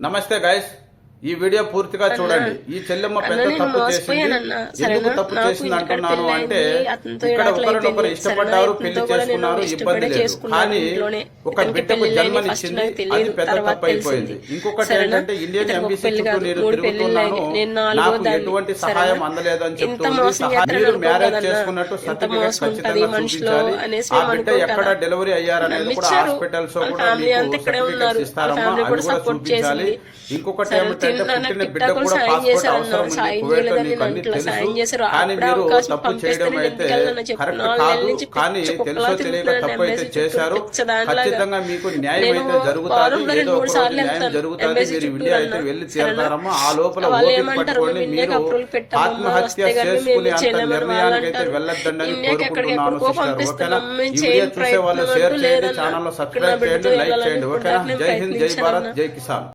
नमस्ते गाइस। ఈ వీడియో పూర్తిగా చూడండి ఈ చెల్లెమ్మ పెద్ద తప్పు చేసింది. ఎందుకు? తప్పు చేసింది అంటున్నాను అంటే ఇక్కడ ఒకరినొకరు. ఇష్టపడ్డారు? పెళ్ళి చేసుకున్నారు నేను ఇబ్బంది లేదు కానీ. ఒక బిడ్డకు జన్మనిచ్చింది అది పెద్ద తప్పు అయిపోయింది. ఇంకొకటి? ఏంటంటే ఇండియన్ ఎంబీసీ చుట్టూ నేను తిరుగుతున్నాను నాకు. ఎటువంటి? సహాయం అందలేదు అని చెప్తుంది మీరు మ్యారేజ్. చేసుకున్నట్టు సర్టిఫికేట్ ఖచ్చితంగా చూపించాలి ఆ బిడ్డ ఎక్కడ. డెలివరీ అయ్యారనేది కూడా. హాస్పిటల్స్ వాళ్ళ కూడా మీకు సర్టిఫికేట్స్. ఇస్తారమ్మా అది కూడా చూపించాలి. ఇంకొకటి ఏమిటంటే పుట్టిన బిడ్డ కూడా పాస్పోర్ట్ అవసరం. ఉంది నీకు అన్ని తెలుసు. కానీ మీరు తప్పు చేయడం అయితే. కరెక్ట్ కాదు కానీ తెలుసో తెలియక తప్పు చేశారు. ఖచ్చితంగా మీకు న్యాయం అయితే నేను జరుగుతుంది ఏదో ఒక రోజు న్యాయం మీరు ఇండియా అయితే. వెళ్ళి సరేనా? తీరుతారమ్మా ఆ లోపల ఓపిక పట్టుకొని మీరు ఆత్మహత్య చేసుకునే అంత వెళ్ళొద్దండి కోరుకుంటున్నాను సిస్టర్ ఓకేనా చూసే వాళ్ళు షేర్ చేయండి. ఛానల్లో సబ్స్క్రైబ్ చేయండి లైక్ చేయండి ఓకేనా జై హింద్ జై భారత్. జై కిసాన్